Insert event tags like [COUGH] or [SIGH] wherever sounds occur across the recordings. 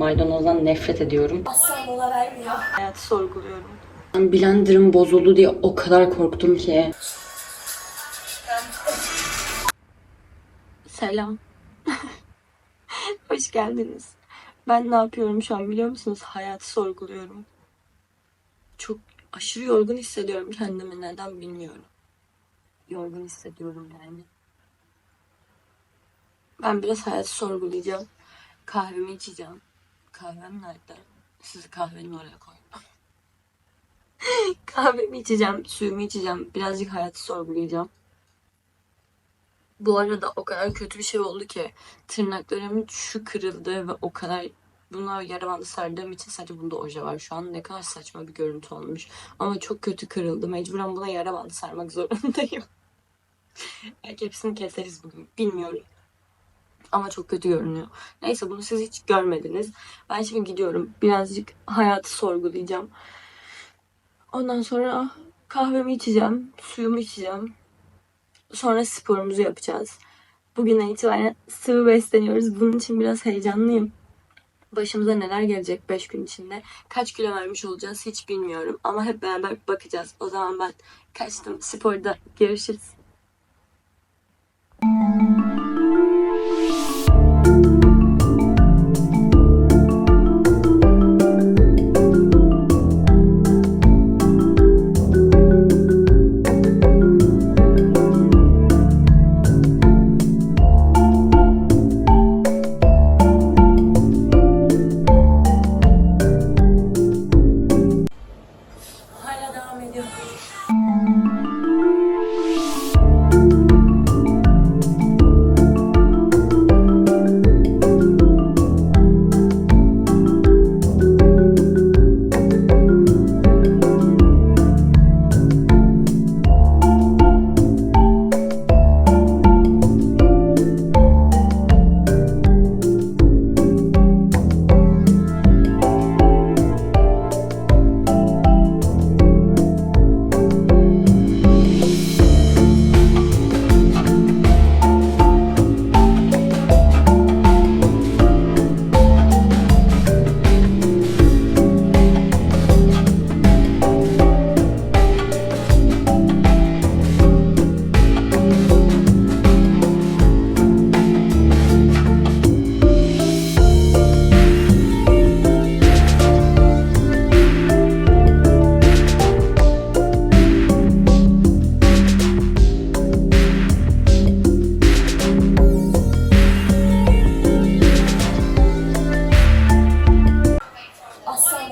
maydanozdan nefret ediyorum. Asla mola vermiyor. Hayatı sorguluyorum. Ben blenderım bozuldu diye o kadar korktum ki. Selam. [LAUGHS] Hoş geldiniz. Ben ne yapıyorum şu an biliyor musunuz? Hayatı sorguluyorum. Çok aşırı yorgun hissediyorum kendimi. Neden bilmiyorum. Yorgun hissediyorum yani. Ben biraz hayatı sorgulayacağım. Kahvemi içeceğim. Kahvem nerede? Sizi kahvenin oraya koyun. [LAUGHS] Kahvemi içeceğim, suyumu içeceğim. Birazcık hayatı sorgulayacağım. Bu arada o kadar kötü bir şey oldu ki tırnaklarımın şu kırıldı ve o kadar buna yara bandı sardığım için sadece bunda oje var şu an. Ne kadar saçma bir görüntü olmuş. Ama çok kötü kırıldı. Mecburen buna yara bandı sarmak zorundayım. [LAUGHS] Belki hepsini keseriz bugün. Bilmiyorum. Ama çok kötü görünüyor. Neyse bunu siz hiç görmediniz. Ben şimdi gidiyorum. Birazcık hayatı sorgulayacağım. Ondan sonra kahvemi içeceğim. Suyumu içeceğim. Sonra sporumuzu yapacağız. Bugünden itibaren sıvı besleniyoruz. Bunun için biraz heyecanlıyım. Başımıza neler gelecek 5 gün içinde. Kaç kilo vermiş olacağız hiç bilmiyorum. Ama hep beraber bakacağız. O zaman ben kaçtım. Sporda görüşürüz.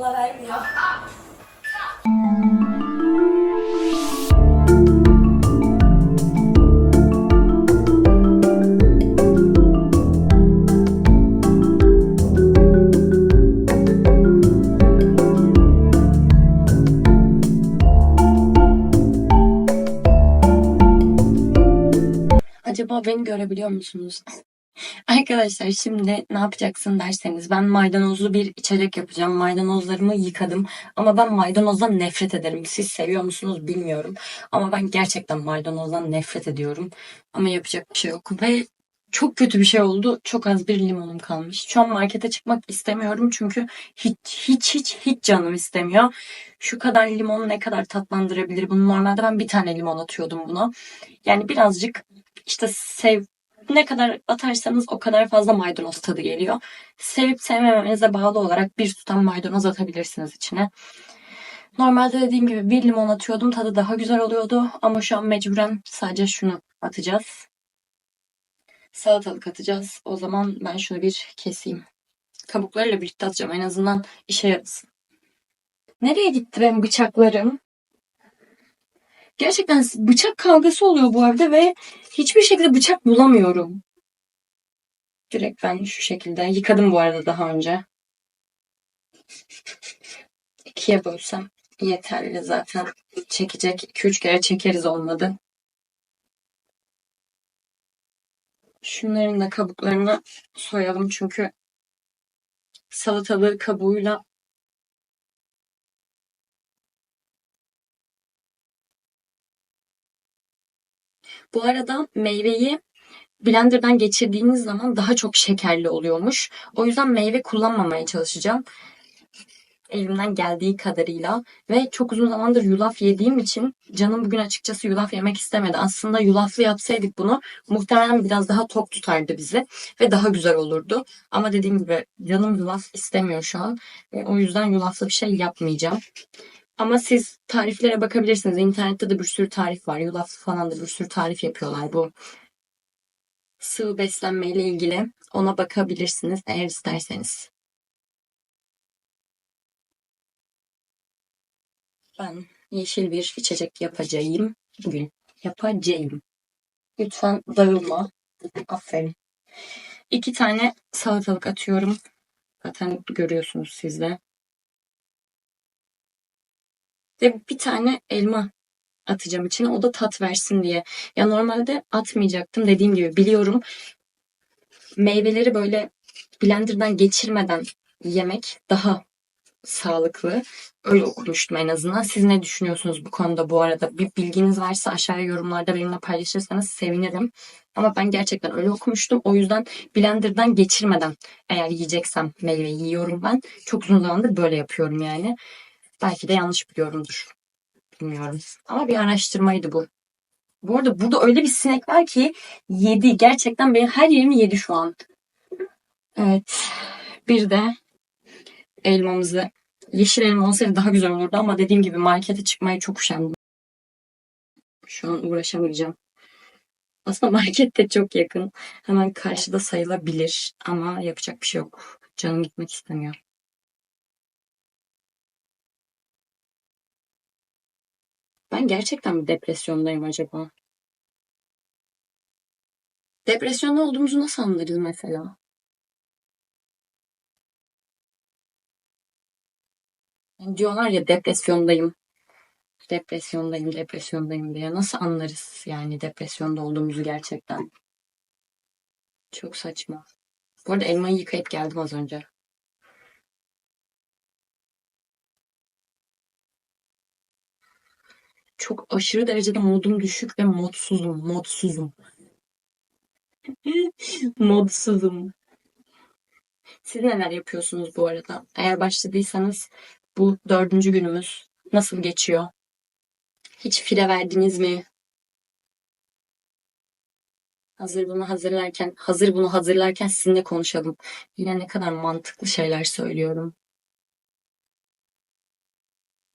Mola vermiyor. Acaba beni görebiliyor musunuz? Arkadaşlar şimdi ne yapacaksın derseniz ben maydanozlu bir içecek yapacağım. Maydanozlarımı yıkadım ama ben maydanozdan nefret ederim. Siz seviyor musunuz bilmiyorum. Ama ben gerçekten maydanozdan nefret ediyorum. Ama yapacak bir şey yok. Ve çok kötü bir şey oldu. Çok az bir limonum kalmış. Şu an markete çıkmak istemiyorum çünkü hiç hiç hiç hiç canım istemiyor. Şu kadar limon ne kadar tatlandırabilir bunu? Normalde ben bir tane limon atıyordum buna. Yani birazcık işte sev ne kadar atarsanız o kadar fazla maydanoz tadı geliyor. Sevip sevmemenize bağlı olarak bir tutam maydanoz atabilirsiniz içine. Normalde dediğim gibi bir limon atıyordum. Tadı daha güzel oluyordu. Ama şu an mecburen sadece şunu atacağız. Salatalık atacağız. O zaman ben şunu bir keseyim. Kabuklarıyla birlikte atacağım. En azından işe yarasın. Nereye gitti benim bıçaklarım? Gerçekten bıçak kavgası oluyor bu evde ve hiçbir şekilde bıçak bulamıyorum. Direkt ben şu şekilde yıkadım bu arada daha önce. İkiye bölsem yeterli zaten. Çekecek 2-3 kere çekeriz olmadı. Şunların da kabuklarını soyalım çünkü salatalığı kabuğuyla Bu arada meyveyi blenderdan geçirdiğiniz zaman daha çok şekerli oluyormuş. O yüzden meyve kullanmamaya çalışacağım. Elimden geldiği kadarıyla ve çok uzun zamandır yulaf yediğim için canım bugün açıkçası yulaf yemek istemedi. Aslında yulaflı yapsaydık bunu muhtemelen biraz daha tok tutardı bizi ve daha güzel olurdu. Ama dediğim gibi canım yulaf istemiyor şu an. Ve o yüzden yulaflı bir şey yapmayacağım. Ama siz tariflere bakabilirsiniz. İnternette de bir sürü tarif var. Yulaf falan da bir sürü tarif yapıyorlar bu sıvı beslenmeyle ilgili. Ona bakabilirsiniz eğer isterseniz. Ben yeşil bir içecek yapacağım. Bugün yapacağım. Lütfen dağılma. Aferin. İki tane salatalık atıyorum. Zaten görüyorsunuz siz Ve bir tane elma atacağım içine. O da tat versin diye. Ya normalde atmayacaktım. Dediğim gibi biliyorum. Meyveleri böyle blenderdan geçirmeden yemek daha sağlıklı. Öyle okumuştum en azından. Siz ne düşünüyorsunuz bu konuda bu arada? Bir bilginiz varsa aşağıya yorumlarda benimle paylaşırsanız sevinirim. Ama ben gerçekten öyle okumuştum. O yüzden blenderdan geçirmeden eğer yiyeceksem meyveyi yiyorum ben. Çok uzun zamandır böyle yapıyorum yani. Belki de yanlış biliyorumdur. Bilmiyorum. Ama bir araştırmaydı bu. Bu arada burada öyle bir sinek var ki yedi. Gerçekten benim her yerimi yedi şu an. Evet. Bir de elmamızı yeşil elma olsaydı daha güzel olurdu ama dediğim gibi markete çıkmaya çok üşendim. Şu an uğraşamayacağım. Aslında market de çok yakın. Hemen karşıda sayılabilir ama yapacak bir şey yok. Canım gitmek istemiyor. Ben gerçekten mi depresyondayım acaba? Depresyonda olduğumuzu nasıl anlarız mesela? Yani diyorlar ya depresyondayım. Depresyondayım, depresyondayım diye. Nasıl anlarız yani depresyonda olduğumuzu gerçekten? Çok saçma. Bu arada elmayı yıkayıp geldim az önce. Çok aşırı derecede modum düşük ve modsuzum, modsuzum. [LAUGHS] Modsuzum. Siz neler yapıyorsunuz bu arada? Eğer başladıysanız bu dördüncü günümüz nasıl geçiyor? Hiç fire verdiniz mi? Hazır bunu hazırlarken, hazır bunu hazırlarken sizinle konuşalım. Yine ne kadar mantıklı şeyler söylüyorum.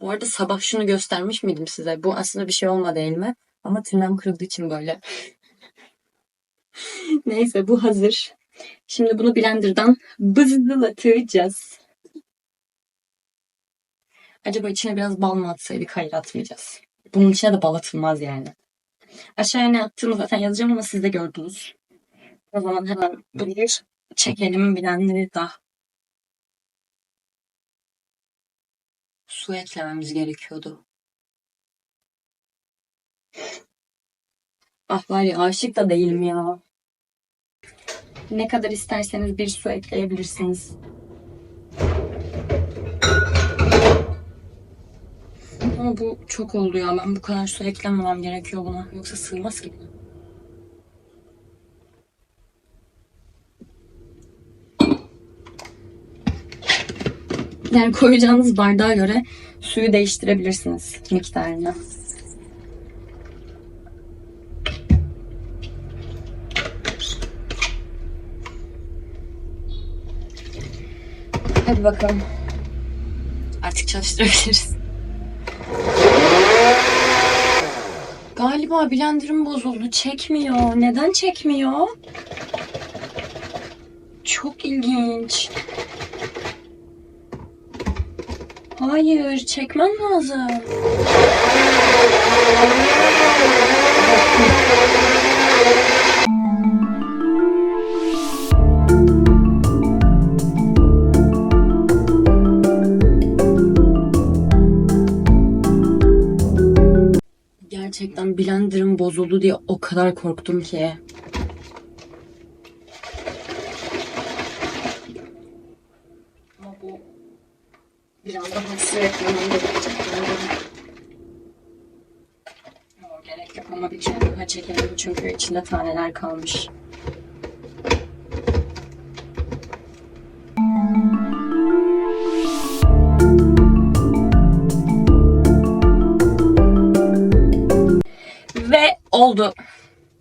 Bu arada sabah şunu göstermiş miydim size? Bu aslında bir şey olmadı elime. Ama tırnağım kırıldığı için böyle. [LAUGHS] Neyse bu hazır. Şimdi bunu blenderdan bızdılatacağız. Acaba içine biraz bal mı atsaydık? Hayır atmayacağız. Bunun içine de bal atılmaz yani. Aşağıya ne attığımı zaten yazacağım ama siz de gördünüz. O zaman hemen bir çekelim blenderı da. Su eklememiz gerekiyordu. Ah var ya aşık da değilim ya. Ne kadar isterseniz bir su ekleyebilirsiniz. Ama bu çok oldu ya. Ben bu kadar su eklememem gerekiyor buna. Yoksa sığmaz ki. [LAUGHS] Yani koyacağınız bardağa göre suyu değiştirebilirsiniz miktarını. Hadi bakalım. Artık çalıştırabiliriz. Galiba blenderım bozuldu. Çekmiyor. Neden çekmiyor? Çok ilginç. Hayır, çekmen lazım. Gerçekten blenderım bozuldu diye o kadar korktum ki. sürekli önümde tutacaklarım. Gerek yok ama bir kere daha çekelim çünkü içinde taneler kalmış. Ve oldu.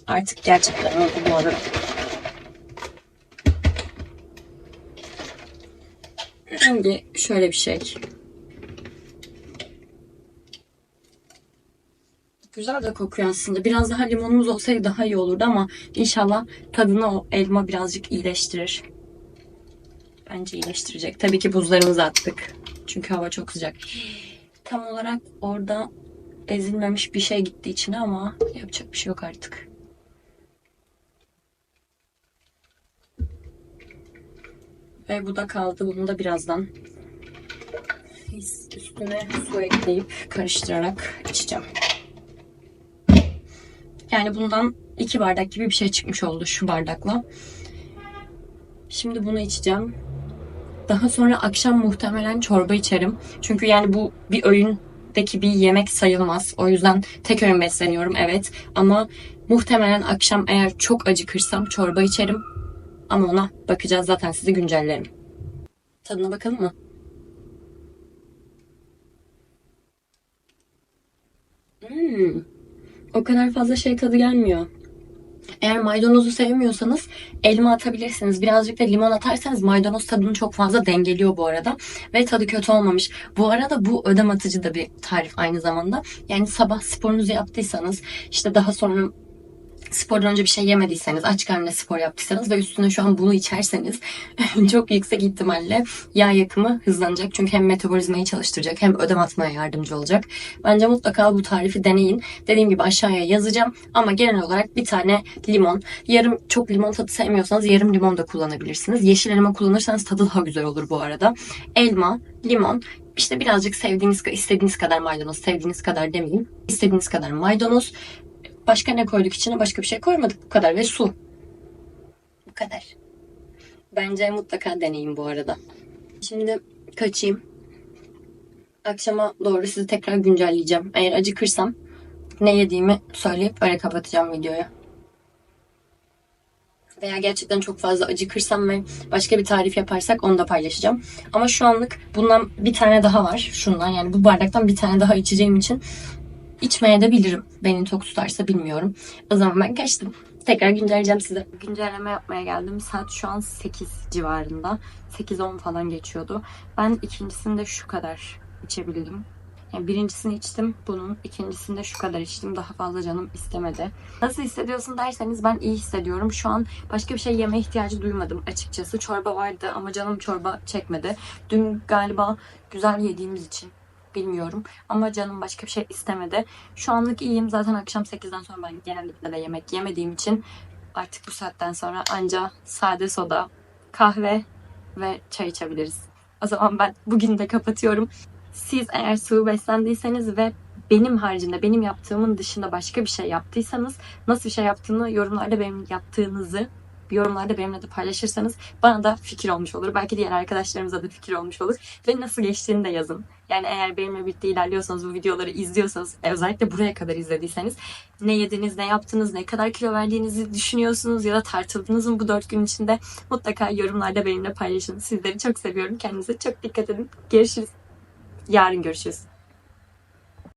Artık gerçekten oldu bu arada. Şimdi şöyle bir şey. Güzel de kokuyor aslında. Biraz daha limonumuz olsaydı daha iyi olurdu ama inşallah tadını o elma birazcık iyileştirir. Bence iyileştirecek. Tabii ki buzlarımızı attık. Çünkü hava çok sıcak. Tam olarak orada ezilmemiş bir şey gitti içine ama yapacak bir şey yok artık. Ve bu da kaldı. Bunu da birazdan üstüne su ekleyip karıştırarak içeceğim. Yani bundan iki bardak gibi bir şey çıkmış oldu şu bardakla. Şimdi bunu içeceğim. Daha sonra akşam muhtemelen çorba içerim. Çünkü yani bu bir öğündeki bir yemek sayılmaz. O yüzden tek öğün besleniyorum evet. Ama muhtemelen akşam eğer çok acıkırsam çorba içerim. Ama ona bakacağız zaten sizi güncellerim. Tadına bakalım mı? Hmm. O kadar fazla şey tadı gelmiyor. Eğer maydanozu sevmiyorsanız elma atabilirsiniz. Birazcık da limon atarsanız maydanoz tadını çok fazla dengeliyor bu arada. Ve tadı kötü olmamış. Bu arada bu ödem atıcı da bir tarif aynı zamanda. Yani sabah sporunuzu yaptıysanız işte daha sonra spordan önce bir şey yemediyseniz, aç karnına spor yaptıysanız ve üstüne şu an bunu içerseniz [LAUGHS] çok yüksek ihtimalle yağ yakımı hızlanacak. Çünkü hem metabolizmayı çalıştıracak hem ödem atmaya yardımcı olacak. Bence mutlaka bu tarifi deneyin. Dediğim gibi aşağıya yazacağım ama genel olarak bir tane limon, yarım çok limon tadı sevmiyorsanız yarım limon da kullanabilirsiniz. Yeşil elma kullanırsanız tadı daha güzel olur bu arada. Elma, limon, işte birazcık sevdiğiniz, istediğiniz kadar maydanoz, sevdiğiniz kadar demeyeyim. İstediğiniz kadar maydanoz, Başka ne koyduk içine? Başka bir şey koymadık. Bu kadar. Ve su. Bu kadar. Bence mutlaka deneyin bu arada. Şimdi kaçayım. Akşama doğru sizi tekrar güncelleyeceğim. Eğer acıkırsam ne yediğimi söyleyip öyle kapatacağım videoyu. Veya gerçekten çok fazla acıkırsam ve başka bir tarif yaparsak onu da paylaşacağım. Ama şu anlık bundan bir tane daha var. Şundan yani bu bardaktan bir tane daha içeceğim için İçmeye de bilirim. Beni tok tutarsa bilmiyorum. O zaman ben kaçtım. Tekrar güncelleyeceğim size. Güncelleme yapmaya geldim. Saat şu an 8 civarında. 8-10 falan geçiyordu. Ben ikincisinde şu kadar içebildim. Yani birincisini içtim bunun. ikincisinde şu kadar içtim. Daha fazla canım istemedi. Nasıl hissediyorsun derseniz ben iyi hissediyorum. Şu an başka bir şey yeme ihtiyacı duymadım açıkçası. Çorba vardı ama canım çorba çekmedi. Dün galiba güzel yediğimiz için bilmiyorum. Ama canım başka bir şey istemedi. Şu anlık iyiyim. Zaten akşam 8'den sonra ben genellikle de yemek yemediğim için artık bu saatten sonra anca sade soda, kahve ve çay içebiliriz. O zaman ben bugün de kapatıyorum. Siz eğer sıvı beslendiyseniz ve benim haricinde, benim yaptığımın dışında başka bir şey yaptıysanız nasıl bir şey yaptığını yorumlarda benim yaptığınızı yorumlarda benimle de paylaşırsanız bana da fikir olmuş olur. Belki diğer arkadaşlarımıza da fikir olmuş olur. Ve nasıl geçtiğini de yazın. Yani eğer benimle birlikte ilerliyorsanız, bu videoları izliyorsanız, e, özellikle buraya kadar izlediyseniz ne yediniz, ne yaptınız, ne kadar kilo verdiğinizi düşünüyorsunuz ya da tartıldınız mı bu dört gün içinde mutlaka yorumlarda benimle paylaşın. Sizleri çok seviyorum. Kendinize çok dikkat edin. Görüşürüz. Yarın görüşürüz.